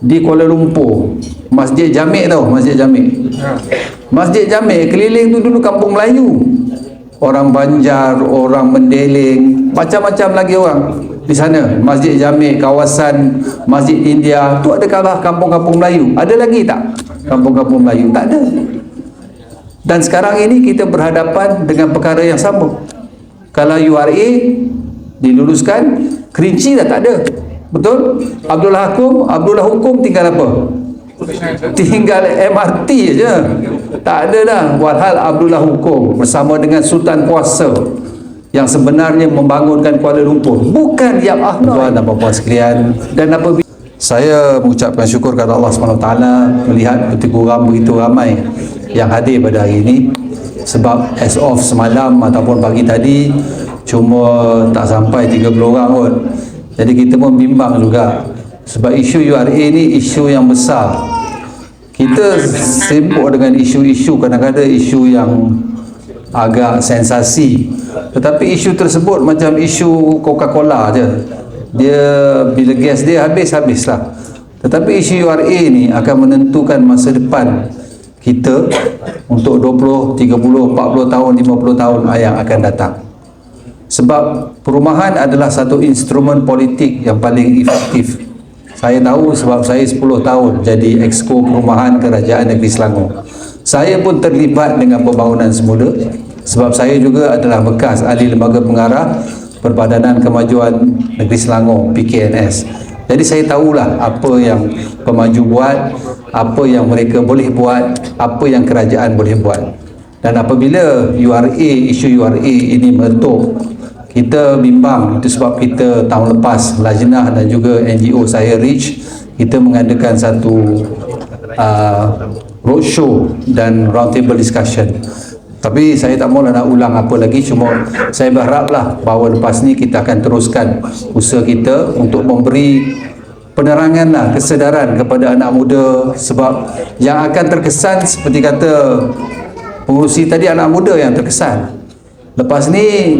di Kuala Lumpur. Masjid Jamik tau Masjid Jamik Masjid Jamik keliling tu dulu kampung Melayu. Orang Banjar orang Mendeling macam-macam lagi orang di sana. Masjid Jamik kawasan Masjid India tu ada kalah kampung-kampung Melayu. Ada lagi tak kampung-kampung Melayu? Tak ada. Dan sekarang ini kita berhadapan dengan perkara yang sama. Kalau URA diluluskan kerinci dah tak ada betul? Abdullah Hakum Abdullah Hukum tinggal apa? Tinggal MRT je. Tak ada dah. Walhal Abdullah Hukum bersama dengan Sultan Kuasa yang sebenarnya membangunkan Kuala Lumpur. Bukan yang Tuan dan puan sekalian. Dan apabila saya mengucapkan syukur kepada Allah SWT melihat ramai, begitu ramai yang hadir pada hari ini. Sebab as of semalam ataupun pagi tadi cuma tak sampai 30 orang pun jadi kita pun bimbang juga. Sebab isu URA ni isu yang besar. Kita sibuk dengan isu-isu kadang-kadang isu yang agak sensasi. Tetapi isu tersebut macam isu Coca-Cola je. Dia bila gas dia habis habislah tetapi isu URA ni akan menentukan masa depan kita untuk 20, 30, 40 tahun, 50 tahun yang akan datang sebab perumahan adalah satu instrumen politik yang paling efektif. Saya tahu sebab saya 10 tahun jadi exco perumahan kerajaan negeri Selangor. Saya pun terlibat dengan pembangunan semula. Sebab saya juga adalah bekas ahli lembaga pengarah Perbadanan Kemajuan Negeri Selangor PKNS jadi saya tahulah apa yang pemaju buat apa yang mereka boleh buat apa yang kerajaan boleh buat dan apabila URA isu URA ini meletup kita bimbang. Itu sebab kita tahun lepas Lajnah dan juga NGO saya REACH kita mengadakan satu uh, roadshow dan roundtable discussion. Tapi saya tak mahu nak ulang apa lagi cuma saya berharaplah bahawa lepas ni kita akan teruskan usaha kita untuk memberi penerangan lah kesedaran kepada anak muda. Sebab yang akan terkesan seperti kata pengurusi tadi anak muda yang terkesan. Lepas ni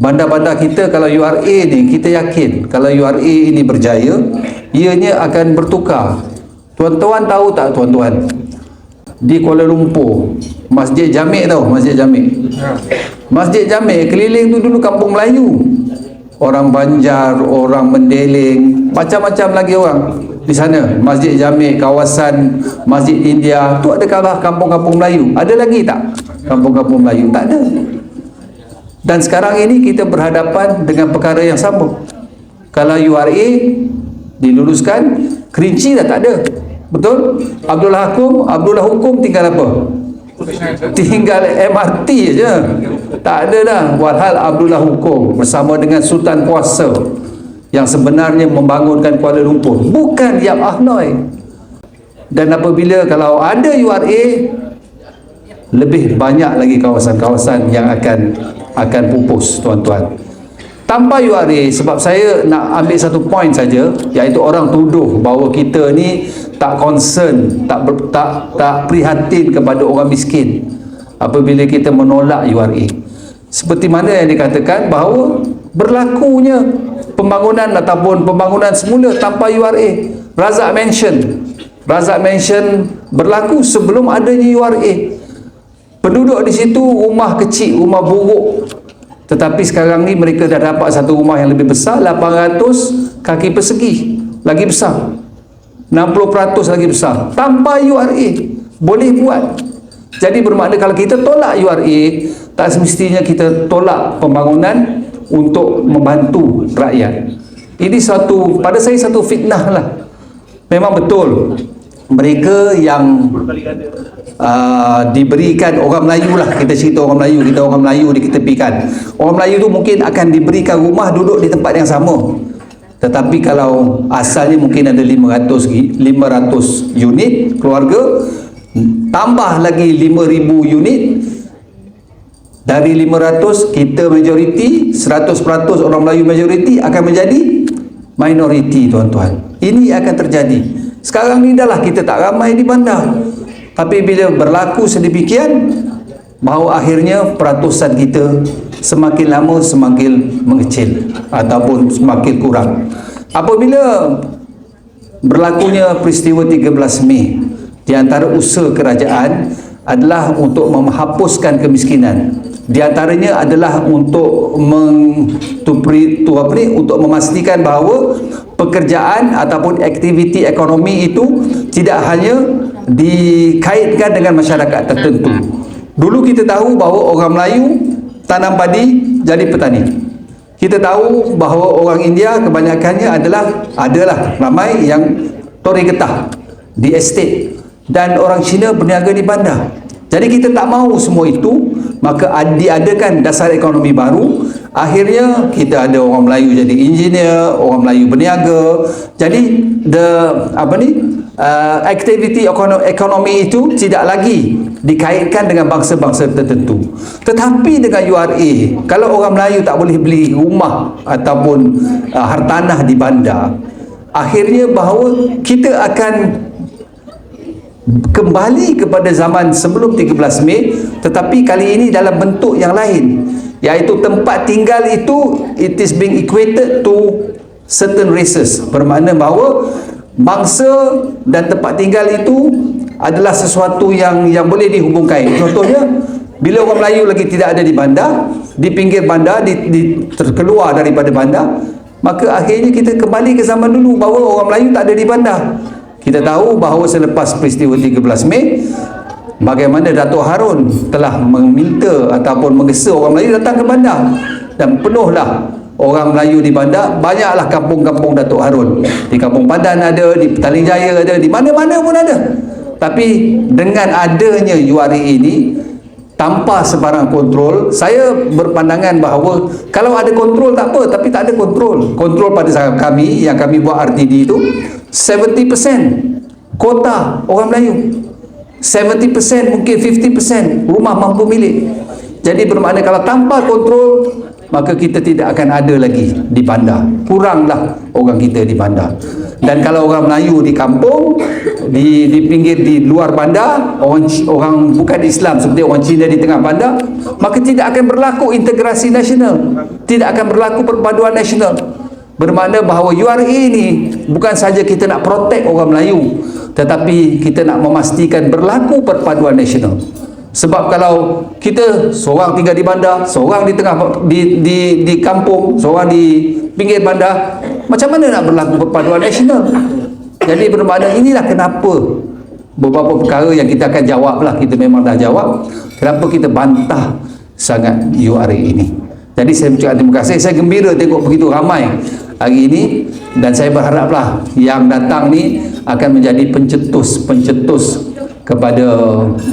bandar-bandar kita kalau URA ni kita yakin kalau URA ini berjaya ianya akan bertukar. Tuan-tuan tahu tak tuan-tuan? Di Kuala Lumpur Masjid Jamik tau Masjid Jamik? Masjid Jamik keliling tu dulu kampung Melayu orang Banjar orang Mendeling macam-macam lagi orang di sana. Masjid Jamik kawasan Masjid India. Tu ada kalah kampung-kampung Melayu? Ada lagi tak? Kampung-kampung Melayu? Tak ada. Dan sekarang ini kita berhadapan dengan perkara yang sama. Kalau URA diluluskan kerinci dah tak ada. Betul? Abdullah Hakum Abdullah Hukum tinggal apa? Tinggal MRT je tak ada dah walhal Abdullah Hukum bersama dengan Sultan Kuasa yang sebenarnya membangunkan Kuala Lumpur. Bukan yang Ahnoi dan apabila kalau ada URA lebih banyak lagi kawasan-kawasan yang akan akan pupus tuan-tuan. Tanpa URA sebab saya nak ambil satu point saja iaitu orang tuduh bahawa kita ni tak concern tak ber, tak tak prihatin kepada orang miskin apabila kita menolak URA seperti mana yang dikatakan bahawa berlakunya pembangunan ataupun pembangunan semula tanpa URA Razak mention. Razak mention berlaku sebelum adanya URA penduduk di situ rumah kecil, rumah buruk. Tetapi sekarang ni mereka dah dapat satu rumah yang lebih besar 800 kaki persegi lagi besar. 60% lagi besar. Tanpa URA boleh buat jadi bermakna kalau kita tolak URA tak semestinya kita tolak pembangunan untuk membantu rakyat. Ini satu pada saya satu fitnah lah. Memang betul. Mereka yang uh, diberikan orang Melayu lah. Kita cerita orang Melayu kita orang Melayu diketepikan orang Melayu tu mungkin akan diberikan rumah duduk di tempat yang sama. Tetapi kalau asalnya mungkin ada 500 500 unit keluarga tambah lagi 5000 unit dari 500 kita majoriti 100% orang Melayu majoriti akan menjadi minoriti tuan-tuan ini akan terjadi sekarang ni dah lah kita tak ramai di bandar. Tapi bila berlaku sedemikian, bahawa akhirnya peratusan kita semakin lama semakin mengecil ataupun semakin kurang. Apabila berlakunya peristiwa 13 Mei di antara usaha kerajaan adalah untuk menghapuskan kemiskinan. Di antaranya adalah untuk meng, tu, tu apa ni, untuk memastikan bahawa pekerjaan ataupun aktiviti ekonomi itu tidak hanya dikaitkan dengan masyarakat tertentu. Dulu kita tahu bahawa orang Melayu tanam padi jadi petani. Kita tahu bahawa orang India kebanyakannya adalah adalah ramai yang tori getah di estate dan orang Cina berniaga di bandar. Jadi kita tak mahu semua itu, maka diadakan dasar ekonomi baru. Akhirnya kita ada orang Melayu jadi engineer, orang Melayu berniaga. Jadi the apa ni? Uh, aktiviti ekonomi itu tidak lagi dikaitkan dengan bangsa-bangsa tertentu. Tetapi dengan URA, kalau orang Melayu tak boleh beli rumah ataupun uh, hartanah di bandar, akhirnya bahawa kita akan kembali kepada zaman sebelum 13 Mei tetapi kali ini dalam bentuk yang lain iaitu tempat tinggal itu it is being equated to certain races. Bermakna bahawa bangsa dan tempat tinggal itu adalah sesuatu yang yang boleh dihubungkan. Contohnya bila orang Melayu lagi tidak ada di bandar di pinggir bandar di, di terkeluar daripada bandar maka akhirnya kita kembali ke zaman dulu bahawa orang Melayu tak ada di bandar kita tahu bahawa selepas peristiwa 13 Mei bagaimana Datuk Harun telah meminta ataupun menggesa orang Melayu datang ke bandar. Dan penuhlah orang Melayu di bandar banyaklah kampung-kampung Datuk Harun. Di Kampung Padan ada di Petaling Jaya ada di mana-mana pun ada. Tapi dengan adanya URA ini tanpa sebarang kontrol saya berpandangan bahawa kalau ada kontrol tak apa tapi tak ada kontrol. Kontrol pada kami yang kami buat RTD itu 70% kota orang Melayu. 70% mungkin 50% rumah mampu milik. Jadi bermakna kalau tanpa kontrol maka kita tidak akan ada lagi di bandar. Kuranglah orang kita di bandar. Dan kalau orang Melayu di kampung di di pinggir di luar bandar orang orang bukan Islam seperti orang Cina di tengah bandar maka tidak akan berlaku integrasi nasional. Tidak akan berlaku perpaduan nasional Bermakna bahawa URA ini bukan saja kita nak protect orang Melayu tetapi kita nak memastikan berlaku perpaduan nasional. Sebab kalau kita seorang tinggal di bandar, seorang di tengah di di di kampung, seorang di pinggir bandar, macam mana nak berlaku perpaduan nasional? Jadi bermakna inilah kenapa beberapa perkara yang kita akan jawablah kita memang dah jawab kenapa kita bantah sangat URA ini. Jadi saya ucapkan terima kasih. Saya gembira tengok begitu ramai hari ini dan saya berharaplah yang datang ni akan menjadi pencetus-pencetus kepada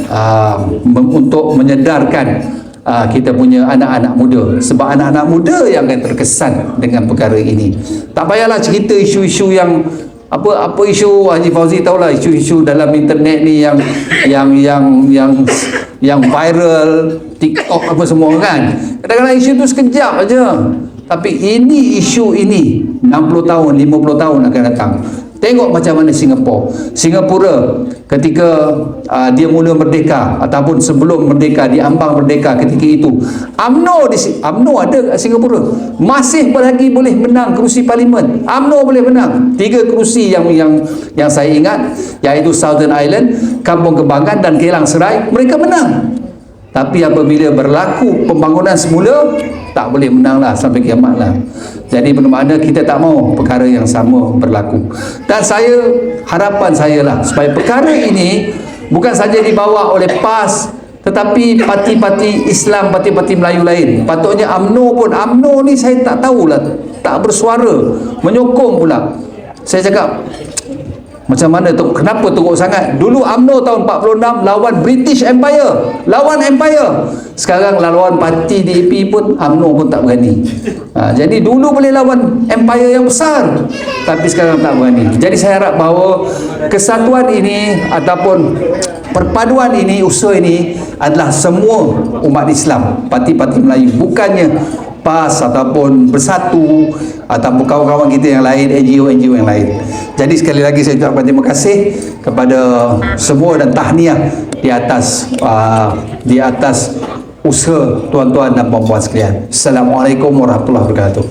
uh, untuk menyedarkan uh, kita punya anak-anak muda. Sebab anak-anak muda yang akan terkesan dengan perkara ini. Tak payahlah cerita isu-isu yang apa apa isu Haji Fauzi tahulah isu-isu dalam internet ni yang yang yang yang yang viral TikTok apa semua kan. Kadang-kadang isu tu sekejap aja tapi ini isu ini 60 tahun, 50 tahun akan datang. Tengok macam mana Singapura. Singapura ketika uh, dia mula merdeka ataupun sebelum merdeka di ambang merdeka ketika itu AMNO di AMNO ada kat Singapura. Masih lagi boleh menang kerusi parlimen. AMNO boleh menang. Tiga kerusi yang yang yang saya ingat iaitu Southern Island, Kampung Kembangan dan Kelang Serai, mereka menang. Tapi apabila berlaku pembangunan semula tak boleh menang lah sampai kiamat lah. Jadi bermakna kita tak mau perkara yang sama berlaku. Dan saya harapan saya lah supaya perkara ini bukan saja dibawa oleh PAS tetapi parti-parti Islam, parti-parti Melayu lain. Patutnya AMNO pun AMNO ni saya tak tahulah tak bersuara menyokong pula. Saya cakap macam mana tu? Kenapa teruk sangat? Dulu UMNO tahun 46 lawan British Empire. Lawan Empire. Sekarang lawan parti DAP pun UMNO pun tak berani. Ha, jadi dulu boleh lawan Empire yang besar. Tapi sekarang tak berani. Jadi saya harap bahawa kesatuan ini ataupun perpaduan ini, usaha ini adalah semua umat Islam. Parti-parti Melayu. Bukannya PAS ataupun Bersatu ataupun kawan-kawan kita yang lain, NGO-NGO yang lain. Jadi sekali lagi saya ucapkan terima kasih kepada semua dan tahniah di atas uh, di atas usaha tuan-tuan dan puan-puan sekalian. Assalamualaikum warahmatullahi wabarakatuh.